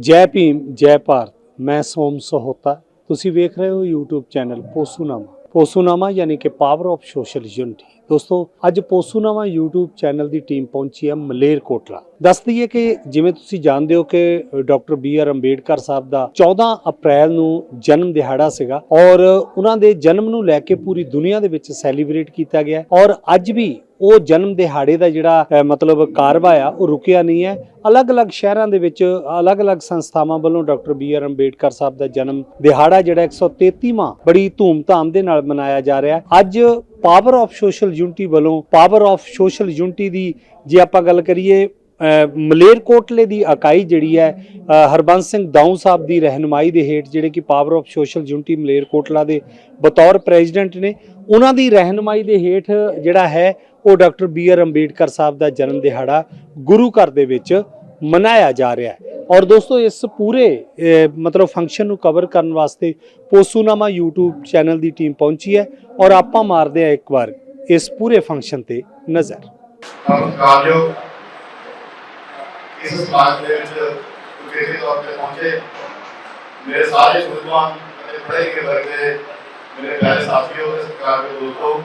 ਜੈ ਭੀਮ, ਜੈ ਭਾਰਤ, ਮੈਂ ਸੋਮ ਸਹੋਤਾ। ਤੁਸੀਂ ਵੇਖ ਰਹੇ ਹੋ YouTube ਚੈਨਲ ਪੋਸੂਨਾਮਾ। ਪੋਸੂਨਾਮਾ ਯਾਨੀ ਕਿ ਪਾਵਰ ਆਫ ਸੋਸ਼ਲ ਯੂਨਿਟੀ ਦੋਸਤੋ, ਅੱਜ ਪੋਸੂਨਾਮਾ YouTube ਚੈਨਲ ਦੀ ਟੀਮ ਪਹੁੰਚੀ ਹੈ ਮਲੇਰ ਕੋਟਲਾ। ਦੱਸ ਦਈਏ ਕਿ ਜਿਵੇਂ ਤੁਸੀਂ ਜਾਣਦੇ ਹੋ ਕਿ doctor B R Ambedkar Sahib ਦਾ 14 ਅਪ੍ਰੈਲ ਨੂੰ ਜਨਮ ਦਿਹਾੜਾ ਸੀਗਾ ਔਰ ਉਹਨਾਂ ਦੇ ਜਨਮ ਨੂੰ ਲੈ ਕੇ ਪੂਰੀ ਦੁਨੀਆ ਦੇ ਵਿੱਚ ਸੈਲੀਬ੍ਰੇਟ ਕੀਤਾ ਗਿਆ ਔਰ ਅੱਜ ਵੀ ਉਹ ਜਨਮ ਦਿਹਾੜੇ ਦਾ ਜਿਹੜਾ ਮਤਲਬ ਕਾਰਵਾ ਆ, ਉਹ ਰੁਕਿਆ ਨਹੀਂ ਹੈ। ਅਲੱਗ-ਅਲੱਗ ਸ਼ਹਿਰਾਂ ਦੇ ਵਿੱਚ ਅਲੱਗ-ਅਲੱਗ ਸੰਸਥਾਵਾਂ ਵੱਲੋਂ doctor B R Ambedkar Sahib ਦਾ ਜਨਮ ਦਿਹਾੜਾ ਜਿਹੜਾ 133ਵਾਂ ਬੜੀ ਧੂਮ-ਧਾਮ ਦੇ ਨਾਲ ਮਨਾਇਆ ਜਾ ਰਿਹਾ ਅੱਜ ਪਾਵਰ ਆਫ ਸੋਸ਼ਲ ਯੂਨਿਟੀ ਵੱਲੋਂ ਪਾਵਰ ਆਫ ਸੋਸ਼ਲ ਯੂਨਿਟੀ ਦੀ ਜੇ ਆਪਾਂ ਗੱਲ ਕਰੀਏ ਮਲੇਰਕੋਟਲੇ ਦੀ ਇਕਾਈ ਜਿਹੜੀ ਹੈ ਹਰਬੰਸ ਸਿੰਘ ਦਾਊ ਸਾਹਿਬ ਦੀ ਰਹਿਨਮਾਈ ਦੇ ਹੇਠ ਜਿਹੜੇ ਕਿ Power of Social Unity Malerkotla ਦੇ ਬਤੌਰ ਪ੍ਰੈਜ਼ੀਡੈਂਟ ਨੇ, ਉਹਨਾਂ ਦੀ ਰਹਿਨੁਮਾਈ ਦੇ ਹੇਠ ਜਿਹੜਾ ਹੈ, ਉਹ doctor B R Ambedkar Sahib ਦਾ ਜਨਮ ਦਿਹਾੜਾ ਗੁਰੂ ਘਰ ਦੇ ਵਿੱਚ ਮਨਾਇਆ ਜਾ ਰਿਹਾ ਹੈ। ਔਰ ਦੋਸਤੋ, ਇਸ ਪੂਰੇ ਮਤਲਬ ਫੰਕਸ਼ਨ ਨੂੰ ਕਵਰ ਕਰਨ ਵਾਸਤੇ ਪੋਸੂਨਾਮਾ YouTube ਚੈਨਲ ਦੀ ਟੀਮ ਪਹੁੰਚੀ ਹੈ ਔਰ ਆਪਾਂ ਮਾਰਦੇ ਆ ਇੱਕ ਵਾਰ ਇਸ ਪੂਰੇ ਫੰਕਸ਼ਨ ਤੇ ਨਜ਼ਰ। ਨਮਸਕਾਰਯੋਗ ਇਸ ਸਮਾਜ ਦੇ ਵਿੱਚ ਉਚੇਚੇ ਤੌਰ ਤੇ ਪਹੁੰਚੇ। ਮੇਰੇ ਸਾਰੇ ਸੂਝਵਾਨ ਅਤੇ ਪੜ੍ਹੇ ਲਿਖੇ ਵਰਗ ਦੇ ਮੇਰੇ ਪਿਆਰੇ ਸਾਥੀਓ ਤੇ ਸਤਿਕਾਰਯੋਗ ਦੋਸਤੋ,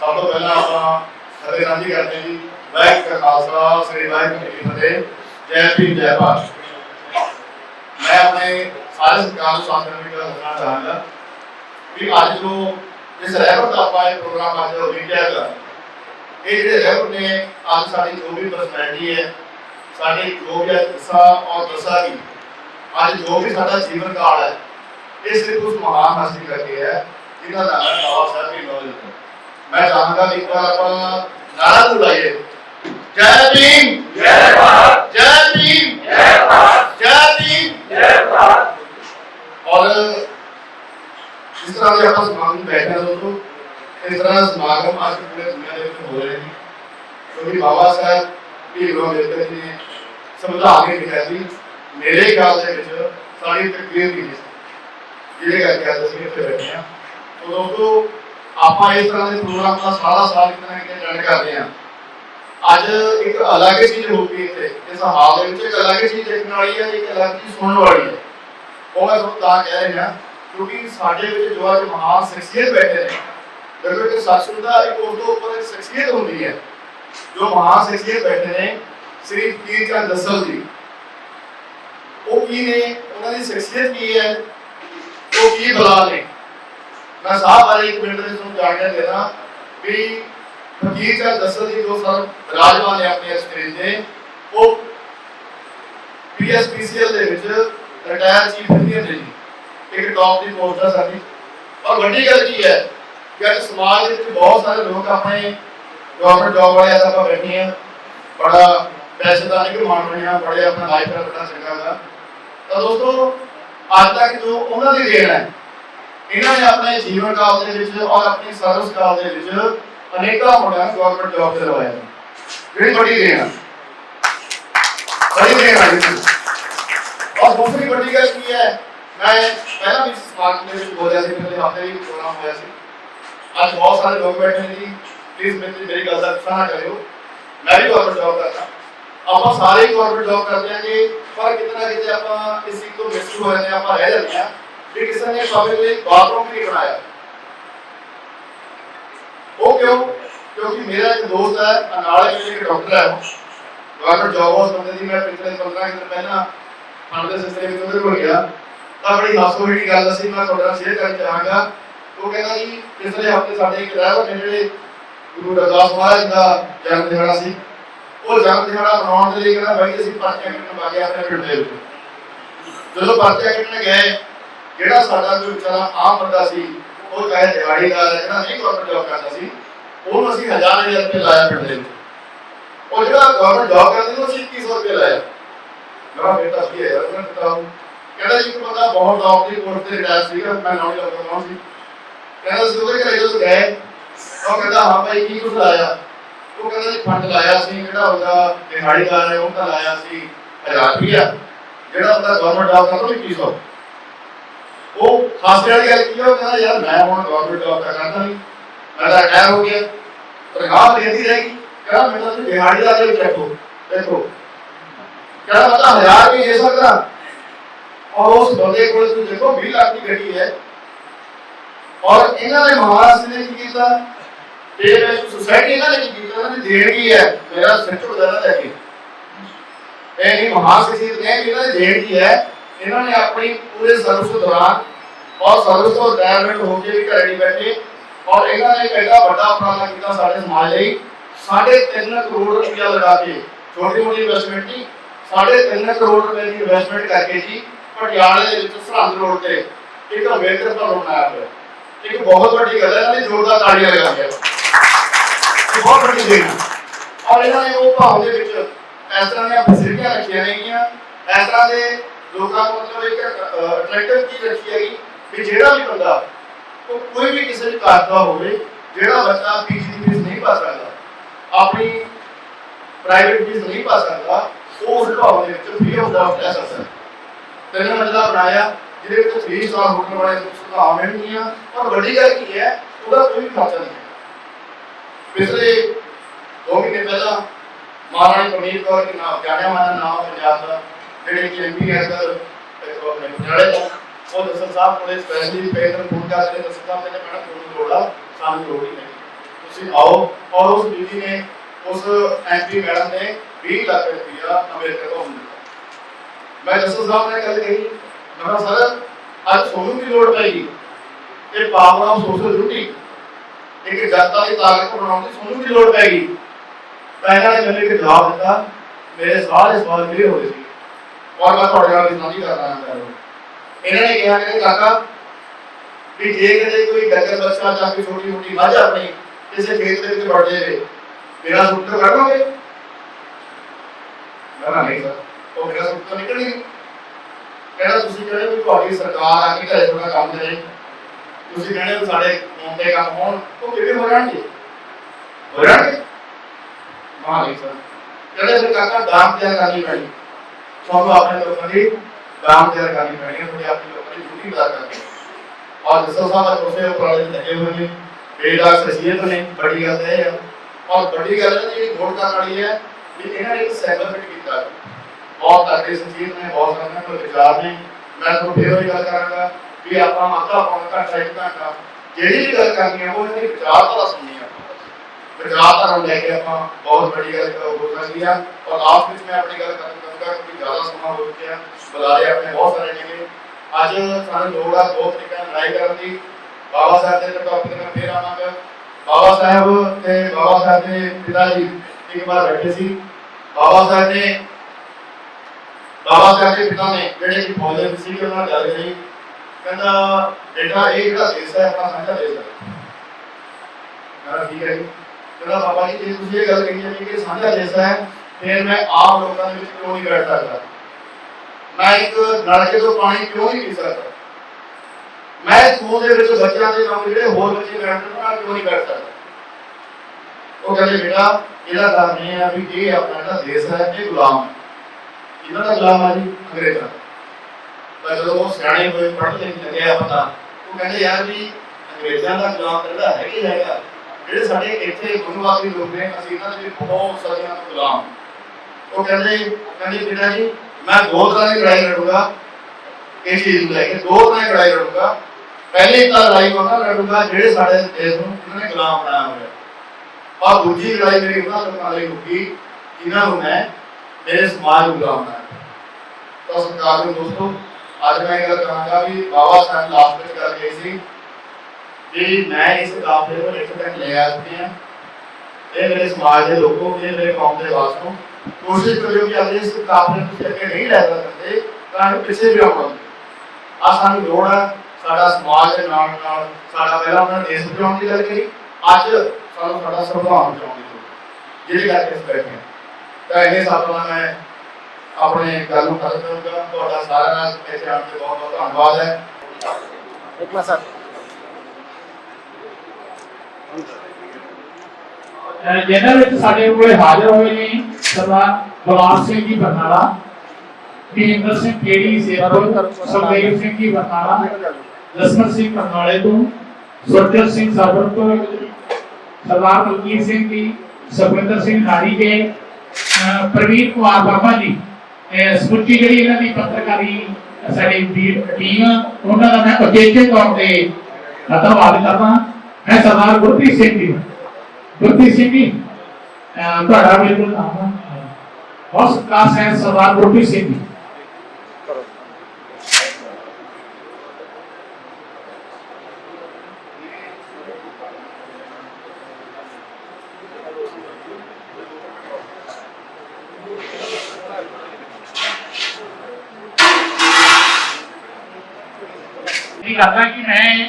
ਸਭ ਤੋਂ ਪਹਿਲਾਂ ਆਪਾਂ ਫਤਿਹ ਸਾਂਝੀ ਕਰਦੇ ਜੀ। ਵਾਹਿਗੁਰੂ ਖਾਲਸਾ, ਸ੍ਰੀ ਵਾਹਿਗੁਰੂ ਜੀ ਫਤਿਹ। ਜੈ ਭੀਮ, ਜੈ ਭਾਰਤ। ਮੈਂ ਆਪਣੇ ਸਾਰੇ ਸਤਿਕਾਰ ਨੂੰ ਸਾਥੀਆਂ ਨੂੰ ਇਹ ਦੱਸਣਾ ਚਾਹਾਂਗਾ ਕਿ ਅੱਜ ਜੋ ਇਸ ਰਹਿਬਰ ਦਾ ਆਪਾਂ ਇਹ ਪ੍ਰੋਗਰਾਮ ਅੱਜ ਲਿਖਿਆ ਹੈਗਾ ਇਹ ਜਿਹੜੇ ਰਹਿਬਰ ਨੇ, ਅੱਜ ਸਾਡੀ ਜੋ ਵੀ ਪਰਸਨੈਲਿਟੀ ਹੈ, ਸਾਡੀ ਜੋ ਵੀ ਦਸਾ ਔਰ ਦਸਾ ਕੀ ਅੱਜ ਜੋ ਵੀ ਸਾਡਾ ਜੀਵਨ ਕਾਲ ਹੈ, ਇਹ ਸਿਰਫ ਉਸ ਮਹਾਨ ਹਸਤੀ ਕਰਕੇ ਹੈ ਜਿਨ੍ਹਾਂ ਦਾ ਨਾਮ ਬਾਬਾ ਸਾਹਿਬ ਦੀ ਨੌਲੇਜ ਹੈ ਮੈਂ ਚਾਹਾਂਗਾ ਕਿ ਇੱਕ ਵਾਰ ਆਪਾਂ ਨਾਰਾ ਬੁਲਾਈਏ ਜੈ ਭੀਮ ਜੈ ਭਾਰਤ ਜੈ ਭੀਮ ਜੈ ਭਾਰਤ ਜੈ ਭੀਮ ਜੈ ਭਾਰਤ ਔਰ ਇਸ ਤਰ੍ਹਾਂ ਦੇ ਆਪਾਂ ਸਮਾਗਮ ਨੂੰ ਬੈਠੇ ਹਾਂ ਦੋਸਤੋ ਇਸ ਤਰ੍ਹਾਂ ਦਾ ਸਮਾਗਮ ਅੱਜ ਪੂਰੇ ਦੁਨੀਆ ਦੇ ਵਿੱਚ ਹੋ ਰਹੇ ਨੇ ਕਿਉਂਕਿ ਬਾਬਾ ਸਾਹਿਬ ਭੀਮ ਅੰਬੇਦਕਰ ਜੀ ਨੇ ਸੰਵਿਧਾਨ ਵਿੱਚ ਲਿਖਿਆ ਸੀ ਮੇਰੇ ਖਿਆਲ ਦੇ ਵਿੱਚ ਸਾਡੀ ਤਕਦੀਰ ਨਹੀਂ ਸੀ ਜਿਹਦੇ ਕਰਕੇ ਅੱਜ ਅਸੀਂ ਇੱਥੇ ਬੈਠੇ ਹਾਂ ਸੋ ਦੋਸਤੋ ਆਪਾਂ ਇਸ ਤਰ੍ਹਾਂ ਦੇ ਪ੍ਰੋਗਰਾਮ ਦਾ ਸਾਰਾ ਸਾਲ ਕਿਤੇ ਨਾ ਕਿਤੇ ਅਟੈਂਡ ਕਰਦੇ ਹਾਂ ਅੱਜ ਇੱਕ ਅਲੱਗ ਚੀਜ਼ ਹੋ ਗਈ ਇੱਥੇ। ਇਸ ਹਾਲ ਦੇ ਵਿੱਚ ਇੱਕ ਅਲੱਗ ਚੀਜ਼ ਦੇਖਣ ਵਾਲੀ ਹੈ, ਇੱਕ ਅਲੱਗ ਚੀਜ਼ ਸੁਣਨ ਵਾਲੀ ਹੈ। ਉਹ ਮੈਂ ਤੁਹਾਨੂੰ ਤਾਂ ਕਹਿ ਰਿਹਾ, ਕਿਉਂਕਿ ਸਾਡੇ ਵਿੱਚ ਜੋ ਅੱਜ ਮਹਾਨ ਸ਼ਖਸੀਅਤ ਬੈਠੇ ਨੇ, ਦੇਖੋ ਕਿ ਸੱਚ ਹੁੰਦਾ ਇੱਕ ਉਸ ਤੋਂ ਉੱਪਰ ਇੱਕ ਸ਼ਖਸੀਅਤ ਹੁੰਦੀ ਹੈ। ਜੋ ਮਹਾਨ ਸ਼ਖਸੀਅਤ ਬੈਠੇ ਨੇ, ਸ੍ਰੀ ਪੀਰ ਚੰਦ ਦਸਲ ਜੀ। ਉਹ ਕੀ ਨੇ? ਉਹਨਾਂ ਦੀ ਸ਼ਖਸੀਅਤ ਕੀ ਹੈ? ਉਹ ਕੀ ਬਲਾ ਨੇ ਮੈਂ ਸਾਹਿਬ ਬਾਰੇ ਇੱਕ ਮਿੰਟ ਦੇ ਤੁਹਾਨੂੰ ਜਾਣਕਾਰੀ ਦੇਣਾ ਵੀ ਫਕੀਰ ਚੰਦ ਦਸਲ ਜੀ, ਜੋ ਸਰ ਰਾਜਵਾਨ ਨੇ ਆਪਣੇ ਸਟੇਜ ਤੇ ਉਹ ਪੀਐਸਪੀਸੀਐਲ ਦੇ ਵਿੱਚ ਰਿਟਾਇਰ ਚੀਫ ਇੰਜੀਨੀਅਰ ਨੇ ਜੀ। ਇੱਕ ਟੌਪ ਦੀ ਪੋਸਟ ਹੈ ਸਾਡੀ। ਔਰ ਵੱਡੀ ਗੱਲ ਕੀ ਹੈ ਕਿ ਅੱਜ ਸਮਾਜ ਵਿੱਚ ਬਹੁਤ ਸਾਰੇ ਲੋਕ ਆਪਣੇ ਗਵਰਨਮੈਂਟ ਜੌਬ ਵਾਲੇ ਅੱਜ ਆਪਾਂ ਬੈਠੇ ਆ ਬੜਾ ਪੈਸੇ ਦਾ ਨਹੀਂ ਕਮਾਉਣ ਰਹੇ ਆ ਬੜੇ ਆਪਣਾ ਲਾਈਫ ਦਾ ਬੜਾ ਚੰਗਾ ਦਾ ਤਾਂ ਦੋਸਤੋ, ਅੱਜ ਤੱਕ ਜੋ ਉਹਨਾਂ ਦੀ ਦੇਣ ਹੈ, ਇਹਨਾਂ ਨੇ ਆਪਣੇ ਜੀਵਨ ਕਾਲ ਦੇ ਵਿੱਚ ਔਰ ਆਪਣੀ ਸਰਵਿਸ ਕਾਲ ਦੇ ਵਿੱਚ ਅਨੇਕਾਂ ਮੁੰਡਿਆਂ ਨੂੰ ਗਵਰਨਮੈਂਟ ਜੌਬ ਤੇ ਲਵਾਇਆ ਜਿਹੜੀ ਵੱਡੀ ਦੇਣ ਹੈ ਬੜੀ ਦੇਣ ਹੈ ਜੀ ਔਰ ਦੂਸਰੀ ਵੱਡੀ ਗੱਲ ਕੀ ਹੈ ਮੈਂ ਪਹਿਲਾਂ ਵੀ ਇਸ ਸਮਾਗਮ ਦੇ ਵਿੱਚ ਬੋਲਿਆ ਸੀ ਪਿਛਲੇ ਹਫ਼ਤੇ ਵੀ ਪ੍ਰੋਗਰਾਮ ਹੋਇਆ ਸੀ ਅੱਜ ਬਹੁਤ ਸਾਰੇ ਲੋਕ ਬੈਠੇ ਨੇ ਜੀ ਪਲੀਜ਼ ਮੇਰੀ ਮੇਰੀ ਗੱਲ ਦਾ ਗੁੱਸਾ ਨਾ ਕਰਿਓ ਮੈਂ ਵੀ ਗਵਰਨਮੈਂਟ ਜੌਬ ਕਰਦਾ ਆਪਾਂ ਸਾਰੇ ਹੀ ਗਵਰਨਮੈਂਟ ਜੌਬ ਕਰਦੇ ਆਂਗੇ ਪਰ ਕਿਤੇ ਨਾ ਕਿਤੇ ਆਪਾਂ ਇਸ ਚੀਜ਼ ਤੋਂ ਮਿਸ ਹੋ ਜਾਂਦੇ ਹਾਂ, ਆਪਾਂ ਰਹਿ ਜਾਂਦੇ ਆ ਕਿ ਕਿਸੇ ਨੇ ਪਬਲਿਕ ਲਈ ਬਾਥਰੂਮ ਵੀ ਨਹੀਂ ਬਣਾਇਆ ਉਹ ਕਿਉਂ? ਕਿਉਂਕਿ ਮੇਰਾ ਇੱਕ ਦੋਸਤ ਹੈ ਨਾਲੇ ਮੇਰੇ ਇੱਕ ਡਾਕਟਰ ਹੈ। ਗਵਰਨਮੈਂਟ ਜੌਬ ਉਸ ਬੰਦੇ ਦੀ, ਮੈਂ ਪਿਛਲੇ 15 ਦਿਨ ਪਹਿਲਾਂ ਫੰਡ ਦੇ ਸਿਲਸਿਲੇ ਵਿੱਚ ਉਹਦੇ ਕੋਲ ਗਿਆ। ਤਾਂ ਬੜੀ ਹਾਸੋ ਦੀ ਗੱਲ ਅਸੀਂ ਮੈਂ ਤੁਹਾਡੇ ਨਾਲ ਸ਼ੇਅਰ ਕਰਨਾ ਚਾਹਾਂਗਾ ਉਹ ਕਹਿੰਦਾ ਜੀ, ਪਿਛਲੇ ਹਫ਼ਤੇ ਸਾਡੇ ਇੱਕ ਡਰਾਈਵਰ ਨੇ ਜਿਹੜੇ ਗੁਰੂ ਰਵਿਦਾਸ ਮਹਾਰਾਜ ਦਾ ਜਨਮ ਦਿਹਾੜਾ ਸੀ। ਉਹ ਜਨਮ ਦਿਹਾੜਾ ਮਨਾਉਣ ਦੇ ਲਈ ਕਹਿੰਦਾ ਬਾਈ ਅਸੀਂ ਪਰਚੀਆਂ ਕੱਟਣ ਲੱਗੇ ਆਪਣੇ ਪਿੰਡ ਦੇ ਵਿੱਚ। ਜਦੋਂ ਪਰਚੀਆਂ ਕੱਟਣ ਗਏ, ਜਿਹੜਾ ਸਾਡਾ ਕੋਈ ਵਿਚਾਰਾ ਆਮ ਬੰਦਾ ਸੀ ਉਹ ਚਾਹੇ ਦਿਹਾੜੀਦਾਰ ਹੈ ਜਿਹੜਾ ਨਹੀਂ ਗਵਰਨਮੈਂਟ ਜੌਬ ਕਰਦਾ ਸੀ, ਉਹਨੂੰ ਅਸੀਂ ਹਜ਼ਾਰ ਹਜ਼ਾਰ ਰੁਪਏ ਲਾਇਆ ਪਿੰਡ ਦੇ ਵਿੱਚ। ਉਹ ਜਿਹੜਾ ਗਵਰਨਮੈਂਟ ਜੌਬ ਕਰਦਾ ਸੀ ਉਹ ਅਸੀਂ 2100 ਰੁਪਏ ਲਾਇਆ। ਮੇਰਾ ਬੇਟਾ ਸੀ ਯਾਰ, ਮੈਂ ਬਤਾਉਂ ਕਹਿੰਦਾ ਜੀ, ਇੱਕ ਬੰਦਾ ਬਹੁਤ ਟੌਪ ਦੀ ਕੋਰਟ ਤੇ ਰਿਟਾਇਰ ਸੀਗਾ, ਮੈਂ ਨਾਮ ਹੀ ਲੱਗਦਾ ਕੌਣ ਸੀ? ਕਹਿੰਦਾ ਸੀ ਉਹਦੇ ਘਰੇ ਜਦੋਂ ਗਏ, ਉਹ ਕਹਿੰਦਾ, ਹਾਂ ਭਾਈ, ਕੀ ਕੁਝ ਲਾਇਆ? ਉਹ ਕਹਿੰਦਾ ਜੀ ਫੰਡ ਲਾਇਆ ਸੀ ਜਿਹੜਾ ਉਹਦਾ ਦਿਹਾੜੀਦਾਰ ਹੈ ਉਹਦਾ ਲਾਇਆ ਸੀ 1000 ਰੁਪਇਆ ਜਿਹੜਾ ਉਹਦਾ ਗਵਰਨਮੈਂਟ ਜੌਬ ਕਰਦਾ, ਉਹ 2100 ਉਹ ਖਾਸੇ ਵਾਲੀ ਗੱਲ ਕੀ ਆ, ਉਹ ਕਹਿੰਦਾ ਯਾਰ ਮੈਂ ਹੁਣ ਗਵਰਨਮੈਂਟ ਜੌਬ ਕਰਦਾ ਨਹੀਂ ਮੈਂ ਤਾਂ ਰਿਟਾਇਰ ਹੋ ਗਿਆ। ਤਨਖਾਹ ਦੇਦੀ ਰਹੇਗੀ। ਕਹਿੰਦਾ ਮੈਨੂੰ ਤਾਂ ਦਿਹਾੜੀਦਾਰ ਦੇ ਵਿੱਚ ਰੱਖੋ ਦੇਖੋ ਕਹਿੰਦਾ ਮੈਂ ਤਾਂ 1000 ਰੁਪਏ ਦੇ ਸਕਦਾ। ਔਰ ਉਸ ਬੰਦੇ ਕੋਲ ਤੁਸੀਂ ਦੇਖੋ 20 ਲੱਖ ਦੀ ਗੱਡੀ ਹੈ। ਔਰ ਇਹਨਾਂ ਨੇ ਮਹਾਰਾਜ ਨੇ ਕੀ ਕੀਤਾ? ਇਹ ਸੁਸਾਇਟੀ ਇਹਨਾਂ ਨੇ ਕੀ ਕੀਤਾ? ਉਹਨਾਂ ਨੇ ਦੇਣਗੀ ਹੈ? ਮੇਰਾ ਸਿਰ ਝੁਕ ਜਾਣਾ ਲੈ ਕੇ। ਇਹ ਨਹੀਂ ਮਹਾਨ ਕਿਸੇ ਨੇ ਇਹਨਾਂ ਨੇ ਦੇਣਗੀ ਹੈ? ਇਹਨਾਂ ਨੇ ਆਪਣੀ ਪੂਰੇ ਸਰਵਿਸ ਦੌਰਾਨ ਔਰ ਸਰਵਿਸ ਤੋਂ ਰਿਟਾਇਰਮੈਂਟ ਹੋ ਕੇ ਵੀ ਘਰੇ ਨਹੀਂ ਬੈਠੇ ਔਰ ਇਹਨਾਂ ਨੇ ਇੱਕ ਐਡਾ ਵੱਡਾ ਉਪਰਾਲਾ ਕੀਤਾ ਸਾਡੇ ਸਮਾਜ ਲਈ। ਸਾਢੇ ਤਿੰਨ ਕਰੋੜ ਰੁਪਇਆ ਲਗਾ ਕੇ ਛੋਟੀ ਮੋਟੀ ਇਨਵੈਸਟਮੈਂਟ ਨਹੀਂ ਸਾਢੇ ਤਿੰਨ ਕਰੋੜ ਰੁਪਏ ਦੀ ਇਨਵੈਸਟਮੈਂਟ ਕਰਕੇ ਜੀ ਪਟਿਆਲੇ ਦੇ ਵਿੱਚ ਸਰਹੰਦ ਰੋਡ ਤੇ ਇੱਕ ਅੰਬੇਦਕਰ ਭਵਨ ਬਣਾਇਆ ਹੋਇਆ। ਇੱਕ ਬਹੁਤ ਵੱਡੀ ਗੱਲ ਹੈ, ਇਹਨਾਂ ਨੇ ਜ਼ੋਰਦਾਰ ਤਾੜੀਆਂ ਲਗਾ ਕੇ ਇਹ ਬਹੁਤ ਵੱਡੀ ਦੇਣ। ਹੈ। ਔਰ ਇਹਨਾਂ ਨੇ ਉਹ ਭਾਵ ਦੇ ਵਿੱਚ ਇਸ ਤਰ੍ਹਾਂ ਦੀਆਂ ਫੈਸਿਲਿਟੀਆਂ ਰੱਖੀਆਂ ਨੇਗੀਆਂ। ਇਸ ਤਰ੍ਹਾਂ ਦੇ ਲੋਕਾਂ ਨੂੰ ਮਤਲਬ ਇੱਕ ਅਟਰੈਕਟਿਵ ਚੀਜ਼ ਰੱਖੀ ਹੈਗੀ ਕਿ ਜਿਹੜਾ ਵੀ ਬੰਦਾ ਉਹ ਕੋਈ ਵੀ ਕਿਸੇ ਵੀ ਕਾਰਜ ਦਾ ਹੋਵੇ, ਜਿਹੜਾ ਬੱਚਾ ਪੀਜੀ ਦੀ ਫੀਸ ਨਹੀਂ ਭਰ ਸਕਦਾ, ਆਪਣੀ ਪ੍ਰਾਈਵੇਟ ਫੀਸ ਨਹੀਂ ਭਰ ਸਕਦਾ, ਉਹ ਉਸ ਭਾਵ ਦੇ ਵਿੱਚ ਫ੍ਰੀ ਆਫ ਕਾਸਟ ਲੈ ਸਕਦਾ ਹੈ। ਤਿੰਨ ਮੰਜ਼ਲਾ ਬਣਾਇਆ, ਜਿਹਦੇ ਵਿੱਚ 3 ਸਟਾਰ ਹੋਟਲ ਵਾਲੇ ਸੁਝਾਅ ਮਿਲਣਗੀਆਂ ਔਰ ਵੱਡੀ ਗੱਲ ਕੀ ਹੈ, ਉਹਦਾ ਕੋਈ ਵੀ ਖਰਚਾ ਨਹੀਂ ਹੈ ਪਿਛਲੇ ਦੋ ਮਹੀਨੇ ਪਹਿਲਾਂ ਮਹਾਰਾਣੀ ਪ੍ਰਨੀਤ ਕੌਰ ਦੇ ਨਾਮ ਜਾਣਿਆ ਮਾਨਾ ਨਾਮ ਪੰਜਾਬ ਦਾ ਜਿਹੜੇ ਕਿ ਐਮਪੀਐਸ ਦਾ ਉਹ ਦਸਨ ਸਾਹਿਬ ਕੋਲੇ ਸਪੈਸ਼ਲੀ ਪੇਟਰ ਫੋਨ ਕਰਦੇ ਦਸਨ ਸਾਹਿਬ ਨੇ ਕਹਿਣਾ ਤੁਹਾਨੂੰ ਲੋੜ ਆ, ਸਾਨੂੰ ਲੋੜ ਹੀ ਨਹੀਂ ਤੁਸੀਂ ਆਓ ਔਰ ਉਸ ਬੀਬੀ ਨੇ, ਉਸ ਐਮਪੀ ਮੈਡਮ ਨੇ 20 ਲੱਖ ਰੁਪਇਆ ਅਮਰੀਕਾ ਤੋਂ ਦਿੱਤਾ ਮੈਂ ਦਸਨ ਸਾਹਿਬ ਨੇ ਗੱਲ ਕਹੀ, ਮੈਂ ਸਰ, ਅੱਜ ਤੁਹਾਨੂੰ ਵੀ ਲੋੜ ਪੈਗੀ ਇਹ ਪਾਵਰ ਆਫ ਸੋਸ਼ਲ ਡਿਊਟੀ ਇੱਕ ਜਨਤਾ ਦੀ ਤਾਕਤ ਬਣਾਉਣ ਦੀ ਤੁਹਾਨੂੰ ਵੀ ਲੋੜ ਪੈਗੀ ਤਾਂ ਨੇ ਮੈਨੂੰ ਇੱਕ ਜਵਾਬ ਦਿੱਤਾ, ਮੇਰੇ ਸਾਰੇ ਸਵਾਲ ਕਲੀਅਰ ਹੋ ਗਏ ਸੀ। ਔਰ ਮੈਂ ਤੁਹਾਡੇ ਨਾਲ ਵੀ ਸਾਂਝੀ ਕਰ ਰਹਾ ਹਾਂ ਇਹਨਾਂ ਨੇ ਕਿਹਾ ਕਿ ਕਾਕਾ ਵੀ ਜੇ ਕਦੇ ਕੋਈ ਗੱਗਰ ਬੱਚਾ ਜਾਂ ਕੋਈ ਛੋਟੀ ਮੋਟੀ ਮੱਝ ਆਪਣੀ ਕਿਸੇ ਖੇਤ ਦੇ ਵਿੱਚ ਵੜ ਜਾਵੇ ਮੇਰਾ ਸੁੱਟ ਤਾਂ ਕੱਢ ਲਓਗੇ ਮੈਂ ਕਿਹਾ ਨਹੀਂ ਸਰ ਉਹ ਮੇਰਾ ਸੁੱਟ ਤਾਂ ਨਿਕਲ ਨਹੀਂ ਕਹਿੰਦਾ ਤੁਸੀਂ ਕਹਿੰਦੇ ਵੀ ਤੁਹਾਡੀ ਸਰਕਾਰ ਆ ਕੇ ਘਰੇ ਤੁਹਾਡਾ ਕੰਮ ਕਰੇ ਤੁਸੀਂ ਕਹਿੰਦੇ ਵੀ ਸਾਡੇ ਫੋਨ ਤੇ ਕੰਮ ਹੋਣ ਉਹ ਕਿਵੇਂ ਹੋ ਜਾਣਗੇ ਹੋ ਜਾਣਗੇ ਹਾਂ ਨਹੀਂ ਸਰ ਕਹਿੰਦੇ ਫਿਰ ਕਾਕਾ ਦਾਮ ਤਿਆਰ ਕਰਨੀ ਪੈਣੀ ਤੁਹਾਨੂੰ ਆਪਣੇ ਲੋਕਾਂ ਦੀ ਦਾਮ ਤਿਆਰ ਕਰਨੀ ਪੈਣੀ ਹੈ ਤੁਹਾਡੀ ਆਪਣੀ ਲੋਕਾਂ ਦੀ ਡਿਊਟੀ ਅਦਾ ਕਰਨੀ ਔਰ ਦਸੋ ਸਾਹਿਬ ਉਸੇ ਉਪਰਾਲੇ ਤੇ ਲੱਗੇ ਹੋਏ ਨੇ ਬੇਦਾਗ ਸਸੀਅਤ ਨੇ ਬੜੀ ਗੱਲ ਇਹ ਹੈ ਔਰ ਵੱਡੀ ਗੱਲ ਹੈ ਜਿਹੜੀ ਨੋਟ ਕਰਨ ਵਾਲੀ ਹੈ ਵੀ ਇਹਨਾਂ ਨੇ ਇੱਕ ਸਾਈਕਲ ਫਿੱਟ ਕੀਤਾ ਹੈ। ਬਹੁਤ ਤਕੜੇ ਸਸੀਅਤ ਨੇ ਬਹੁਤ ਸਾਰਿਆਂ ਕੋਲ ਵਿਚਾਰ ਨੇ ਮੈਂ ਤੁਹਾਨੂੰ ਫੇਰ ਉਹੀ ਗੱਲ ਕਰਾਂਗਾ ਵੀ ਆਪਾਂ ਮਾਤਾ ਪਾਉਣ ਘੰਟਾ ਇੱਕ ਘੰਟਾ ਜਿਹੜੀ ਵੀ ਗੱਲ ਕਰਨੀ ਹੈ ਉਹ ਇਹਨਾਂ ਦੀ ਵਿਚਾਰਧਾਰਾ ਸੁਣਨੀ ਹੈ ਵਿਚਾਰਧਾਰਾ ਨੂੰ ਲੈ ਕੇ ਆਪਾਂ ਬਹੁਤ ਵੱਡੀ ਗੱਲ ਹੋ ਸਕਦੀ ਆ। ਔਰ ਲਾਸਟ ਵਿੱਚ ਮੈਂ ਆਪਣੀ ਗੱਲ ਕਰਨ ਕਰੂੰਗਾ ਕਿਉਂਕਿ ਜ਼ਿਆਦਾ ਸਮਾਂ ਹੋ ਚੁੱਕਿਆ ਬੁਲਾਰੇ ਆਪਣੇ ਬਹੁਤ ਸਾਰੇ ਨੇਗੇ ਅੱਜ ਸਾਨੂੰ ਲੋੜ ਆ ਦੋ ਤਰੀਕੇ ਨਾਲ ਲੜਾਈ ਕਰਨ ਦੀ। ਬਾਬਾ ਸਾਹਿਬ ਦੇ ਟੌਪਿਕ ਤੇ ਮੈਂ ਫੇਰ ਆਵਾਂਗਾ। ਬਾਬਾ ਸਾਹਿਬ ਤੇ ਬਾਬਾ ਸਾਹਿਬ ਦੇ ਪਿਤਾ ਜੀ ਇੱਕ ਵਾਰ ਬੈਠੇ ਸੀ। ਬਾਬਾ ਸਾਹਿਬ ਨੇ ਬਾਬਾ ਸਾਹਿਬ ਦੇ ਪਿਤਾ ਨੇ ਜਿਹੜੇ ਕਿ ਫੌਜ ਦੇ ਵਿੱਚ ਸੀ ਉਹਨਾਂ ਨਾਲ ਗੱਲ ਕਰੀ। ਕਹਿੰਦਾ ਬੇਟਾ ਇਹ ਜਿਹੜਾ ਦੇਸ਼ ਹੈ? ਆਪਣਾ ਸਾਂਝਾ ਦੇਸ਼ ਹੈ। ਮੈਂ ਕਿਹਾ, ਠੀਕ ਹੈ ਜੀ। ਕਹਿੰਦਾ ਬਾਬਾ ਜੀ ਜੇ ਤੁਸੀਂ ਇਹ ਗੱਲ ਕਹੀ ਜਾਂਦੇ ਕਿ ਇਹ ਸਾਂਝਾ ਦੇਸ਼ ਹੈ ਫਿਰ ਮੈਂ ਆਮ ਲੋਕਾਂ ਦੇ ਵਿੱਚ ਕਿਉਂ ਨਹੀਂ ਬੈਠ ਸਕਦਾ ਮੈਂ ਇੱਕ ਨਲਕੇ ਤੋਂ ਪਾਣੀ ਕਿਉਂ ਨਹੀਂ ਪੀ ਸਕਦਾ ਮੈਂ ਸਕੂਲ ਦੇ ਵਿੱਚ ਬੱਚਿਆਂ ਦੇ ਨਾਲ ਜਿਹੜੇ ਹੋਰ ਬੱਚੇ ਬੈਠਦੇ ਉਹਨਾਂ ਨਾਲ ਕਿਉਂ ਨਹੀਂ ਬੈਠ ਸਕਦਾ ਉਹ ਕਹਿੰਦੇ ਬੇਟਾ ਇਹਦਾ ਕਾਰਨ ਇਹ ਹੈ ਵੀ ਇਹ ਆਪਣਾ ਜਿਹੜਾ ਦੇਸ਼ ਹੈ ਇਹ ਗੁਲਾਮ ਹੈ ਇਹਨਾਂ ਦਾ ਗੁਲਾਮ ਆ ਜੀ ਅੰਗਰੇਜ਼ਾਂ ਦਾ। ਤਾਂ ਜਦੋਂ ਉਹ ਸਿਆਣੇ ਹੋਏ ਪੜ੍ਹ ਲਿਖ ਲੱਗਿਆ ਪਤਾ ਉਹ ਕਹਿੰਦੇ ਯਾਰ ਵੀ ਅੰਗਰੇਜ਼ਾਂ ਦਾ ਗੁਲਾਮ ਕਿਹੜਾ ਹੈ ਕਿ ਹੈਗਾ ਜਿਹੜੇ ਸਾਡੇ ਇੱਥੇ ਗੁਰੂਵਾਦੀ ਲੋਕ ਨੇ, ਅਸੀਂ ਇਹਨਾਂ ਦੇ ਵੀ ਬਹੁਤ ਸਦੀਆਂ ਤੋਂ ਗੁਲਾਮ। ਉਹ ਕਹਿੰਦੇ ਕਹਿੰਦੇ ਬੇਟਾ ਜੀ? ਮੈਂ ਦੋ ਤਰ੍ਹਾਂ ਦੀ ਲੜਾਈ ਲੜੂੰਗਾ ਇਹ ਚੀਜ਼ ਨੂੰ ਲੈ ਕੇ ਦੋ ਤਰ੍ਹਾਂ ਦੀ ਲੜਾਈ ਲੜੂੰਗਾ। ਪਹਿਲੀ ਤਾਂ ਲੜਾਈ ਉਹਨਾਂ ਨਾਲ ਲੜੂੰਗਾ, ਜਿਹੜੇ ਸਾਡੇ ਦੇਸ਼ ਨੂੰ ਉਹਨਾਂ ਨੇ ਗੁਲਾਮ ਬਣਾਇਆ ਹੋਇਆ। ਔਰ ਦੂਜੀ ਲੜਾਈ ਮੇਰੀ ਉਹਨਾਂ ਲੋਕਾਂ ਲਈ ਹੋਊਗੀ, ਜਿਨ੍ਹਾਂ ਨੂੰ ਮੈਂ ਮੇਰੇ ਸਮਾਜ ਨੂੰ ਗੁਲਾਮ ਬਣਾਇਆ। ਤਾਂ ਸਰਕਾਰ ਨੂੰ ਦੋਸਤੋ, ਅੱਜ ਮੈਂ ਇਹ ਗੱਲ ਕਰਾਂਗਾ ਵੀ ਬਾਬਾ ਸਾਹਿਬ ਲਾਸਟ ਵਿੱਚ ਗੱਲ ਕਹੀ ਸੀ ਵੀ ਮੈਂ ਇਸ ਕਾਫਲੇ ਨੂੰ ਇੱਥੇ ਤੱਕ ਲੈ ਆ ਚੁੱਕੇ ਹਾਂ ਇਹ ਮੇਰੇ ਸਮਾਜ ਦੇ ਲੋਕੋ ਇਹ ਮੇਰੇ ਕੌਮ ਦੇ ਵਾਸਤੋਂ ਕੋਸ਼ਿਸ਼ ਕਰਿਓ ਕਿ ਅਗਲੇ ਇਸ ਕਾਫਲੇ ਨੂੰ ਤੁਸੀਂ ਅੱਗੇ ਨਹੀਂ ਲੈ ਸਕਦੇ ਤਾਂ ਇਹ ਪਿੱਛੇ ਵੀ ਆਉਣਾ ਆ ਸਾਨੂੰ ਲੋੜ ਹੈ ਸਾਡਾ ਸਮਾਜ ਦੇ ਨਾਲ ਨਾਲ ਸਾਡਾ ਪਹਿਲਾਂ ਆਪਣਾ ਦੇਸ਼ ਬਚਾਉਣ ਦੀ ਗੱਲ ਕਰੀ ਅੱਜ ਸਾਨੂੰ ਸਾਡਾ ਸੰਵਿਧਾਨ ਬਚਾਉਣ ਦੀ ਲੋੜ ਜਿਹਦੇ ਕਰਕੇ ਅਸੀਂ ਬੈਠੇ ਹਾਂ ਤਾਂ ਇਹ ਸਭ ਤੋਂ ਮੈਂ ਆਪਣੇ ਗੱਲ ਨੂੰ ਖਤਮ ਕਰੂੰਗਾ ਤੁਹਾਡਾ ਸਾਰਿਆਂ ਦਾ ਇੱਥੇ ਆਉਣ ਤੇ ਬਹੁਤ ਬਹੁਤ ਧੰਨਵਾਦ ਹੈ ਇੱਕ ਮਿੰਟ ਸਰ ਜਿਹਨਾਂ ਵਿੱਚ ਸਾਡੇ ਕੋਲੇ ਹਾਜ਼ਰ ਹੋਏ ਨੇ ਸਰਦਾਰ ਬਲਵਾਨ ਸਿੰਘ ਜੀ ਬਰਨਾਲਾ ਭੀਮਦਰ ਸਿੰਘ ਕੇੜੀ ਸੇਰਪੁਰ ਸੁਖਦੇਵ ਸਿੰਘ ਜੀ ਬਰਨਾਲਾ ਲਸਮਨ ਸਿੰਘ ਬਰਨਾਲੇ ਤੋਂ ਸੁਰਜਰ ਸਿੰਘ ਸਾਬਰ ਤੋਂ, ਸਰਦਾਰ ਮਲਕੀਤ ਸਿੰਘ ਜੀ, ਸੁਖਵਿੰਦਰ ਸਿੰਘ ਨਾਰੀ ਕੇ ਪ੍ਰਵੀਨ ਕੁਮਾਰ ਵਰਮਾ ਜੀ ਸਮੁੱਚੀ ਜਿਹੜੀ ਇਹਨਾਂ ਦੀ ਪੱਤਰਕਾਰੀ, ਸਾਡੀ ਟੀਮ, ਉਹਨਾਂ ਦਾ ਮੈਂ ਉਚੇਚੇ ਤੌਰ ਤੇ ਧੰਨਵਾਦ ਕਰਦਾ। ਸਰਦਾਰ ਗੁਰਪ੍ਰੀਤ ਸਿੰਘ ਜੀ ਗੁਰਪ੍ਰੀਤ ਸਿੰਘ ਜੀ ਅਹ ਤੁਹਾਡਾ ਬਿਲਕੁਲ ਨਾਮ ਬਹੁਤ ਸਤਿਕਾਰ ਹੈ ਸਰਦਾਰ ਗੁਰਪ੍ਰੀਤ ਸਿੰਘ ਜੀ ਇਹ ਕਰਦਾ ਕਿ ਮੈਂ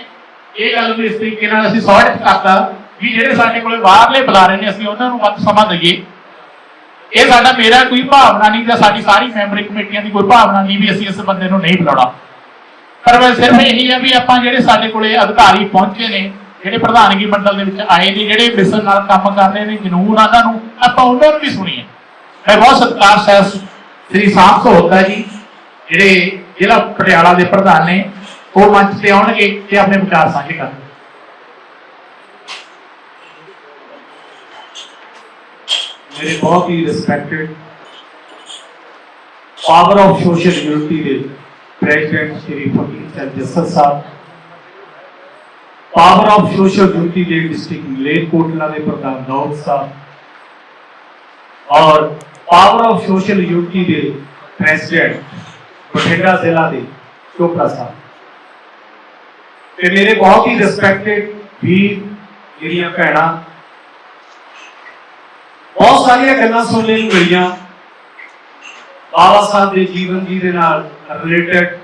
ਇਹ ਗੱਲ ਨੂੰ ਇਸ ਤਰੀਕੇ ਨਾਲ ਅਸੀਂ ਸੌਰਟ ਕਰਤਾ ਵੀ ਜਿਹੜੇ ਸਾਡੇ ਕੋਲੇ ਬਾਹਰਲੇ ਬੁਲਾਰੇ ਨੇ, ਅਸੀਂ ਉਹਨਾਂ ਨੂੰ ਵੱਧ ਸਮਾਂ ਦਈਏ। ਇਹ ਸਾਡਾ ਮੇਰਾ ਕੋਈ ਭਾਵਨਾ ਨਹੀਂ ਜਾਂ ਸਾਡੀ ਸਾਰੀ ਮੈਂਬਰੀ ਕਮੇਟੀਆਂ ਦੀ ਕੋਈ ਭਾਵਨਾ ਨਹੀਂ ਵੀ ਅਸੀਂ ਇਸ ਬੰਦੇ ਨੂੰ ਨਹੀਂ ਬੁਲਾਉਣਾ। ਪਰ ਮੈਂ ਸਿਰਫ ਇਹੀ ਹੈ ਵੀ ਆਪਾਂ ਜਿਹੜੇ ਸਾਡੇ ਕੋਲੇ ਅਧਿਕਾਰੀ ਪਹੁੰਚੇ ਨੇ, ਜਿਹੜੇ ਪ੍ਰਧਾਨਗੀ ਮੰਡਲ ਦੇ ਵਿੱਚ ਆਏ ਨੇ, ਜਿਹੜੇ ਮਿਸ਼ਨ ਨਾਲ ਕੰਮ ਕਰ ਰਹੇ ਨੇ, ਜਨੂਨ ਉਹਨਾਂ ਨੂੰ, ਆਪਾਂ ਉਹਨਾਂ ਨੂੰ ਵੀ ਸੁਣੀਏ। ਮੈਂ ਬਹੁਤ ਸਤਿਕਾਰ ਸਹਿ ਸ੍ਰੀ ਸਾਹਿਬ ਸਹੋਤਾ ਜੀ, ਜਿਹੜੇ ਜ਼ਿਲ੍ਹਾ ਪਟਿਆਲਾ ਦੇ ਪ੍ਰਧਾਨ ਨੇ ਉਹ ਮੰਚ ਤੇ ਆਉਣਗੇ ਤੇ ਆਪਣੇ ਵਿਚਾਰ ਸਾਂਝੇ ਕਰਨਗੇ ਮੇਰੇ ਬਹੁਤ ਹੀ respected Power of Social Unity ਦੇ president Shri Fakir Chand Jassar Sahib. Power of Social Unity ਦੇ ਡਿਸਟ੍ਰਿਕਟ ਮਲੇਰਕੋਟਲਾ ਦੇ ਪ੍ਰਧਾਨ ਦੌਦ ਸਾਹਿਬ। ਔਰ ਪਾਵਰ ਆਫ ਸੋਸ਼ਲ ਯੂਨਿਟੀ ਦੇ ਪ੍ਰੈਜ਼ੀਡੈਂਟ ਬਠਿੰਡਾ ਜ਼ਿਲ੍ਹਾ ਦੇ ਚੋਪੜਾ ਸਾਹਿਬ। ਤੇ ਮੇਰੇ ਬਹੁਤ ਹੀ ਰਿਸਪੈਕਟਡ ਵੀਰ ਜਿਹੜੀਆਂ ਭੈਣਾਂ। ਬਹੁਤ ਸਾਰੀਆਂ ਗੱਲਾਂ ਸੁਣਨ ਨੂੰ ਮਿਲੀਆਂ। ਬਾਬਾ ਸਾਹਿਬ ਦੇ ਜੀਵਨ ਜੀ ਦੇ ਨਾਲ ਰਿਲੇਟਡ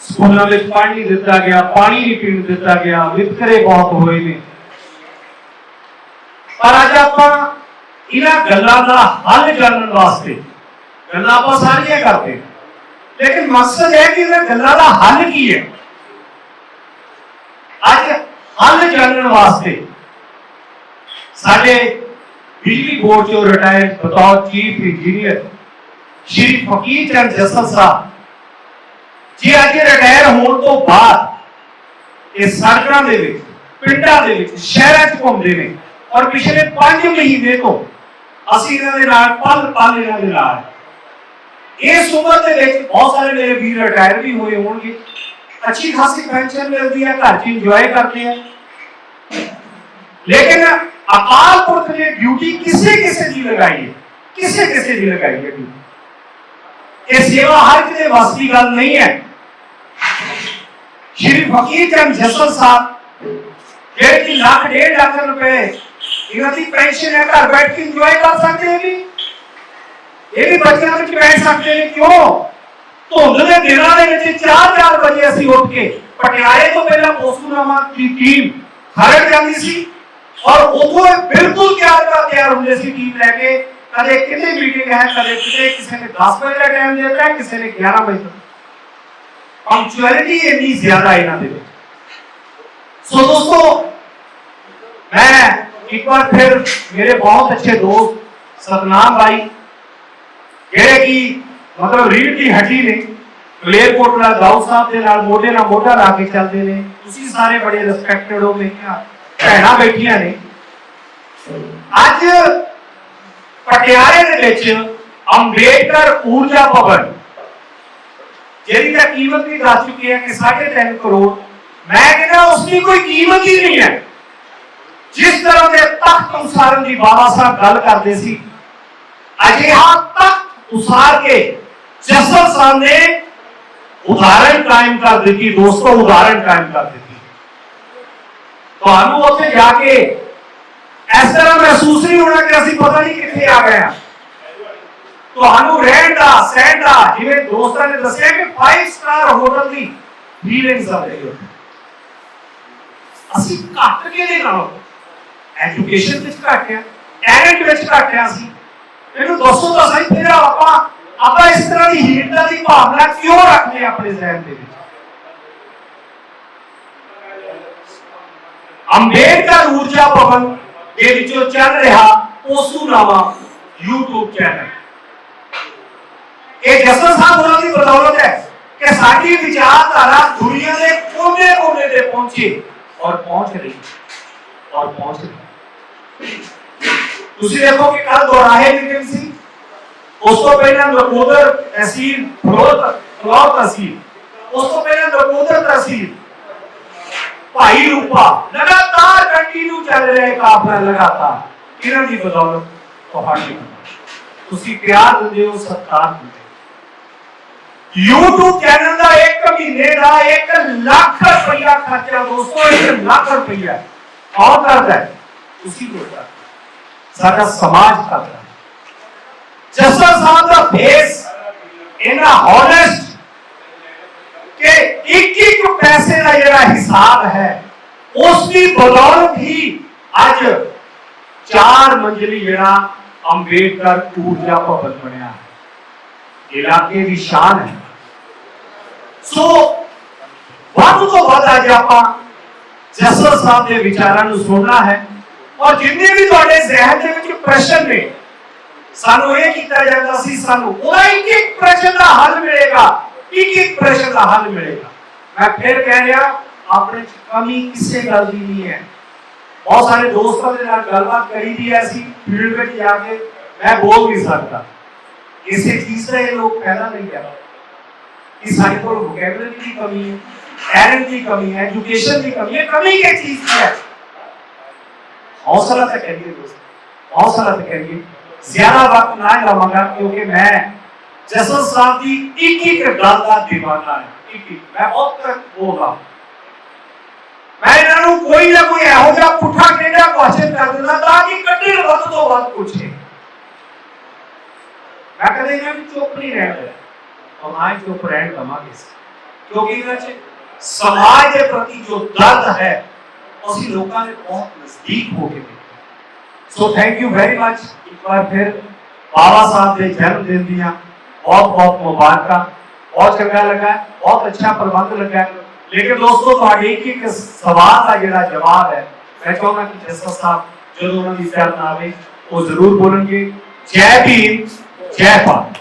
ਸਕੂਲਾਂ ਵਿੱਚ ਪਾਣੀ ਨਹੀਂ ਦਿੱਤਾ ਗਿਆ, ਪਾਣੀ ਨਹੀਂ ਪੀਣ ਦਿੱਤਾ ਗਿਆ, ਵਿਤਕਰੇ ਬਹੁਤ ਹੋਏ ਨੇ। ਪਰ ਅੱਜ ਆਪਾਂ ਇਹਨਾਂ ਗੱਲਾਂ ਦਾ ਹੱਲ ਕਰਨ ਵਾਸਤੇ ਗੱਲਾਂ ਆਪਾਂ ਸਾਰੀਆਂ ਕਰਦੇ ਲੇਕਿਨ ਮਕਸਦ ਹੈ ਕਿ ਇਹਨਾਂ ਗੱਲਾਂ ਦਾ ਹੱਲ ਕੀ ਹੈ? ਅੱਜ ਹੱਲ ਜਾਣਨ ਵਾਸਤੇ ਸਾਡੇ ਬਿਜਲੀ ਬੋਰਡ ਚੋਂ ਰਿਟਾਇਰ ਬਤੌਰ ਚੀਫ ਇੰਜੀਨੀਅਰ ਸ਼੍ਰੀ ਫਕੀਰ ਚੰਦ ਜੱਸਲ ਸਾਹਿਬ, ਜੀ ਅੱਜ ਰਿਟਾਇਰ ਹੋਣ ਤੋਂ ਬਾਅਦ ਇਹ ਸੜਕਾਂ ਦੇ ਵਿੱਚ, ਪਿੰਡਾਂ ਦੇ ਵਿੱਚ, ਸ਼ਹਿਰਾਂ 'ਚ ਘੁੰਮਦੇ ਨੇ ਔਰ ਪਿਛਲੇ 5 ਮਹੀਨੇ ਤੋਂ ਅਸੀਂ ਇਹਨਾਂ ਦੇ ਨਾਲ, ਪਲ ਪਲ ਇਹਨਾਂ ਦੇ ਨਾਲ। ਇਸ ਉਮਰ ਦੇ ਵਿੱਚ ਬਹੁਤ ਸਾਰੇ ਮੇਰੇ ਵੀਰ ਰਿਟਾਇਰ ਵੀ ਹੋਏ ਹੋਣਗੇ। ਅੱਛੀ ਖਾਸੀ ਪੈਨਸ਼ਨ ਮਿਲਦੀ ਹੈ ਘਰ 'ਚ ਇੰਜੋਏ ਕਰਦੇ ਆ ਲੇਕਿਨ ਅਕਾਲ ਪੁਰਖ ਨੇ ਡਿਊਟੀ ਕਿਸੇ ਕਿਸੇ ਦੀ ਲਗਾਈ ਹੈ ਕਿਸੇ ਕਿਸੇ ਦੀ ਲਗਾਈ ਹੈ duty। ਇਹ ਸੇਵਾ ਹਰ ਕਿਸੇ ਦੇ ਵੱਸ ਦੀ ਗੱਲ ਨਹੀਂ ਹੈ ਸ਼੍ਰੀ ਫਕੀਰ ਚੰਦ ਜਸਲ ਸਾਹਿਬ ਜਿਹੜੇ ਕਿ ਲੱਖ ਡੇਢ ਲੱਖ ਰੁਪਏ ਇਹਨਾਂ ਦੀ ਪੈਨਸ਼ਨ ਹੈ ਘਰ ਬੈਠ ਕੇ ਇੰਜੋਏ ਕਰ ਸਕਦੇ ਨੇ ਵੀ ਇਹ ਵੀ ਬੱਚਿਆਂ ਵਿੱਚ ਬੈਠ ਸਕਦੇ ਨੇ ਕਿਉਂ ਧੁੰਦ ਦੇ ਦਿਨਾਂ ਦੇ ਵਿੱਚ 4-4 ਵਜੇ ਅਸੀਂ ਉੱਠ ਕੇ ਪਟਿਆਲੇ ਤੋਂ ਪਹਿਲਾਂ ਪੋਸਟੂਨਾਮਾ ਦੀ ਟੀਮ ਖਰੜ ਜਾਂਦੀ ਸੀ ਔਰ ਉਥੋਂ ਇਹ ਬਿਲਕੁਲ ਤਿਆਰ ਕਰ ਤਿਆਰ ਹੁੰਦੇ ਸੀ ਟੀਮ ਲੈ ਕੇ। ਕਦੇ ਕਿਤੇ ਮੀਟਿੰਗ ਹੈ, ਕਦੇ ਕਿਤੇ ਕਿਸੇ ਨੇ 10 ਵਜੇ ਦਾ ਟਾਈਮ ਦੇ ਦਿੱਤਾ, ਕਿਸੇ ਨੇ 11 ਵਜੇ ਦਾ। ਪੰਕਚੁਅਲਿਟੀ ਇੰਨੀ ਜ਼ਿਆਦਾ ਇਹਨਾਂ ਦੇ ਵਿੱਚ। ਸੋ ਦੋਸਤੋ, ਮੈਂ ਇੱਕ ਵਾਰ ਫਿਰ ਮੇਰੇ ਬਹੁਤ ਅੱਛੇ ਦੋਸਤ ਸਤਨਾਮ ਭਾਈ ਜਿਹੜੇ ਕਿ ਮਤਲਬ ਰੀੜ ਦੀ ਹੱਡੀ ਨੇ ਮਲੇਰਕੋਟਲਾ ਗਾਉ ਸਾਹਿਬ ਦੇ ਨਾਲ, ਮੋਢੇ ਨਾਲ ਮੋਢਾ ਲਾ ਕੇ ਚੱਲਦੇ ਨੇ। ਤੁਸੀਂ ਸਾਰੇ ਬੜੇ ਰਿਸਪੈਕਟਡ ਹੋ ਮੇਰੀਆਂ ਭੈਣਾਂ ਬੈਠੀਆਂ ਨੇ। ਅੱਜ ਪਟਿਆਲੇ ਦੇ ਵਿੱਚ ਅੰਬੇਡਕਰ ਊਰਜਾ ਭਵਨ ਜਿਹਦੀ ਤਾਂ ਕੀਮਤ ਵੀ ਦੱਸ ਚੁੱਕੀ ਹੈ ਕਿ 3.5 ਕਰੋੜ, ਮੈਂ ਕਹਿੰਦਾ ਉਸ ਦੀ ਕੋਈ ਕੀਮਤ ਹੀ ਨਹੀਂ ਹੈ। ਜਿਸ ਤਰ੍ਹਾਂ ਦੇ ਤਖਤ ਉਸਾਰਨ ਦੀ ਬਾਬਾ ਸਾਹਿਬ ਗੱਲ ਕਰਦੇ ਸੀ, ਅਜਿਹਾ ਤਖਤ ਉਸਾਰ ਕੇ ਜਸਰ ਸਾਹਿਬ ਨੇ ਉਦਾਹਰਣ ਕਾਇਮ ਕਰ ਦਿੱਤੀ, ਦੋਸਤੋ ਉਦਾਹਰਣ ਕਾਇਮ ਕਰ ਦਿੱਤੀ। ਤੁਹਾਨੂੰ ਉੱਥੇ ਜਾ ਕੇ ਇਸ ਤਰ੍ਹਾਂ ਮਹਿਸੂਸ ਨਹੀਂ ਹੋਣਾ ਕਿ ਅਸੀਂ ਪਤਾ ਨਹੀਂ ਕਿੱਥੇ ਆ ਗਏ ਆ ਤੁਹਾਨੂੰ ਰਹਿਣ ਦਾ, ਸਹਿਣ ਦਾ, ਜਿਵੇਂ ਦੋਸਤਾਂ ਨੇ ਦੱਸਿਆ ਕਿ 5 ਸਟਾਰ ਹੋਟਲ ਦੀ ਫੀਲਿੰਗਸ ਆ ਰਹੀ ਅਸੀਂ ਘੱਟ ਕਿਹਦੇ ਨਾਲ? ਐਜੂਕੇਸ਼ਨ ਵਿੱਚ ਘੱਟ ਆ ਟੈਲੈਂਟ ਵਿੱਚ ਘੱਟ ਆ ਅਸੀਂ। ਇਹਨੂੰ ਦੱਸੋ ਤਾਂ ਸਹੀ, ਫਿਰ ਆਪਾਂ ਆਪਾਂ ਇਸ ਤਰ੍ਹਾਂ ਦੀ ਹੀਰਤਾ ਦੀ ਭਾਵਨਾ ਕਿਉਂ ਰੱਖਦੇ ਹਾਂ ਆਪਣੇ ਜ਼ਿਹਨ ਦੇ ਵਿੱਚ? ਅੰਬੇਡਕਰ ਊਰਜਾ ਭਵਨ ਦੇ ਵਿੱਚੋਂ ਚੱਲ ਰਿਹਾ ਪੋਸੂਨਾਮਾ YouTube ਚੈਨਲ ਇਹ ਜਸਨ ਸਾਹਿਬ ਉਹਨਾਂ ਦੀ ਬਦੌਲਤ ਹੈ ਕਿ ਸਾਡੀ ਵਿਚਾਰਧਾਰਾ ਦੁਨੀਆ ਦੇ ਕੋਨੇ-ਕੋਨੇ ਤੇ ਪਹੁੰਚੇ ਔਰ ਪਹੁੰਚ ਰਹੀ ਔਰ ਪਹੁੰਚ ਰਹੀ ਤੁਸੀਂ ਦੇਖੋ ਕਿ ਕੱਲ ਦੁਰਾਹੇ ਮੀਟਿੰਗ ਸੀ। ਉਸ ਤੋਂ ਪਹਿਲਾਂ ਨਕੋਦਰ ਤਹਿਸੀਲ ਫਲੋਤ ਫਲੋਤ ਤਹਿਸੀਲ ਉਸ ਤੋਂ ਪਹਿਲਾਂ ਨਕੋਦਰ ਤਹਿਸੀਲ ਭਾਈ ਰੂਪਾ ਲਗਾਤਾਰ ਕੰਟੀਨਿਊ ਚੱਲ ਰਿਹਾ ਹੈ ਕਾਫਲਾ ਲਗਾਤਾਰ ਇਹਨਾਂ ਦੀ ਬਦੌਲਤ ਤੁਹਾਡੀ ਤੁਸੀਂ ਪਿਆਰ ਦਿੰਦੇ ਹੋ ਸਤਿਕਾਰ ਦਿੰਦੇ ਹੋ YouTube ਚੈਨਲ ਦਾ 1 ਮਹੀਨੇ ਦਾ 1 ਲੱਖ ਰੁਪਇਆ ਖਰਚਾ ਦੋਸਤੋ 1 ਲੱਖ ਰੁਪਇਆ ਕੌਣ ਕਰਦਾ ਹੈ ਤੁਸੀਂ ਲੋਕ ਕਰਦੇ ਹੋ। ਸਾਡਾ ਸਮਾਜ ਕਰਦਾ ਹੈ ਸਾਹਿਬ ਦਾ ਫੇਸ ਇਹਨਾਂ ਹੌਨੈਸਟ ਕਿ ਇੱਕ ਇੱਕ ਪੈਸੇ ਦਾ ਜਿਹੜਾ ਹਿਸਾਬ ਹੈ ਉਸ ਦੀ ਬਦੌਲਤ ਹੀ ਅੱਜ ਚਾਰ ਮੰਜ਼ਲੀ ਜਿਹੜਾ ਅੰਬੇਡਕਰ ਊਰਜਾ ਭਵਨ ਬਣਿਆ। ਹੈ ਇਲਾਕੇ ਦੀ ਸ਼ਾਨ ਹੈ। ਸੋ ਵੱਧ ਤੋਂ ਵੱਧ ਅੱਜ ਆਪਾਂ ਜਸਰ ਸਾਹਿਬ ਦੇ ਵਿਚਾਰਾਂ ਨੂੰ ਸੁਣਨਾ ਹੈ। ਔਰ ਜਿੰਨੇ ਵੀ ਤੁਹਾਡੇ ਜ਼ਿਹਨ ਦੇ ਵਿੱਚ ਪ੍ਰਸ਼ਨ ਨੇ ਸਾਨੂੰ ਇਹ ਕੀਤਾ ਜਾਂਦਾ ਸੀ ਸਾਨੂੰ ਉਹਦਾ ਇੱਕ ਇੱਕ ਪ੍ਰਸ਼ਨ ਦਾ ਹੱਲ ਮਿਲੇਗਾ ਇੱਕ ਇੱਕ ਪ੍ਰਸ਼ਨ ਦਾ ਹੱਲ ਮਿਲੇਗਾ ਮੈਂ ਫਿਰ ਕਹਿ ਰਿਹਾ ਆਪਣੇ ਚ ਕਮੀ ਕਿਸੇ ਗੱਲ ਦੀ ਨਹੀਂ ਹੈ ਬਹੁਤ ਸਾਰੇ ਦੋਸਤਾਂ ਦੇ ਨਾਲ ਗੱਲਬਾਤ ਕਰੀ ਦੀ ਹੈ ਅਸੀਂ ਫੀਲਡ ਵਿੱਚ ਜਾ ਕੇ ਮੈਂ ਬੋਲ ਨਹੀਂ ਸਕਦਾ ਇਸੇ ਚੀਜ਼ ਦਾ ਇਹ ਲੋਕ ਫਾਇਦਾ ਨਹੀਂ ਕਰ ਕਿ ਸਾਡੇ ਕੋਲ ਵੋਕੈਬਲਰੀ ਦੀ ਕਮੀ ਹੈ ਟੈਲੈਂਟ ਦੀ ਕਮੀ ਹੈ ਐਜੂਕੇਸ਼ਨ ਦੀ ਕਮੀ ਹੈ ਕਮੀ ਕੀ ਚੀਜ਼ ਦੀ ਹੈ ਹੌਸਲਾ ਤਾਂ ਕਰੀਏ ਦੋਸਤ ਹੌਸਲਾ ਤਾਂ ਕਰੀਏ ਜ਼ਿਆਦਾ ਵਕਤ ਨਾ ਲਵਾਂਗਾ ਕਿਉਂਕਿ ਮੈਂ ਜਸਨ ਸਾਹਿਬ ਦੀ ਇੱਕ ਇੱਕ ਗੱਲ ਦਾ دیਵਾਨਾ ਹਾਂ ਇੱਕ ਇੱਕ ਮੈਂ ਬਹੁਤ ਤੱਕ ਬੋਲਦਾ ਮੈਂ ਇਹਨਾਂ ਨੂੰ ਕੋਈ ਨਾ ਕੋਈ ਇਹੋ ਜਿਹਾ ਪੁੱਠਾ ਟੇਢਾ ਕੁਐਸਚਨ ਕਰ ਦਿੰਦਾ ਤਾਂ ਕਿ ਕੱਢਣ ਵੱਧ ਤੋਂ ਵੱਧ ਪੁੱਛੇ ਮੈਂ ਕਦੇ ਇਹਨਾਂ ਨੂੰ ਚੁੱਪ ਨਹੀਂ ਰਹਿਣ ਦਿੰਦਾ ਸਮਾਜ ਚੁੱਪ ਰਹਿਣ ਦਵਾਂਗੇ ਕਿਉਂਕਿ ਇਹਨਾਂ 'ਚ ਸਮਾਜ ਦੇ ਪ੍ਰਤੀ ਜੋ ਦਰਦ ਹੈ ਅਸੀਂ ਲੋਕਾਂ ਦੇ ਬਹੁਤ ਨਜ਼ਦੀਕ ਹੋ ਕੇ ਦੇਖਿਆ so thank you very much ਇੱਕ ਵਾਰ ਫਿਰ ਬਾਬਾ ਸਾਹਿਬ ਦੇ ਜਨਮ ਦਿਨ ਦੀਆਂ ਬਹੁਤ ਬਹੁਤ ਮੁਬਾਰਕਾਂ। ਬਹੁਤ ਚੰਗਾ ਲੱਗਾ, ਬਹੁਤ ਅੱਛਾ ਪ੍ਰਬੰਧ ਲੱਗਾ। ਲੇਕਿਨ ਦੋਸਤੋ, ਤੁਹਾਡੇ ਇੱਕ ਇੱਕ ਸਵਾਲ ਦਾ ਜਿਹੜਾ ਜਵਾਬ ਹੈ, ਮੈਂ ਚਾਹੁੰਦਾ ਕਿ ਜਸਟਿਸ ਸਾਹਿਬ ਜਦੋਂ ਉਹਨਾਂ ਦੀ ਟਰਨ ਆਵੇ, ਉਹ ਜ਼ਰੂਰ ਬੋਲਣਗੇ। ਜੈ ਭੀਮ, ਜੈ ਭਾਰਤ।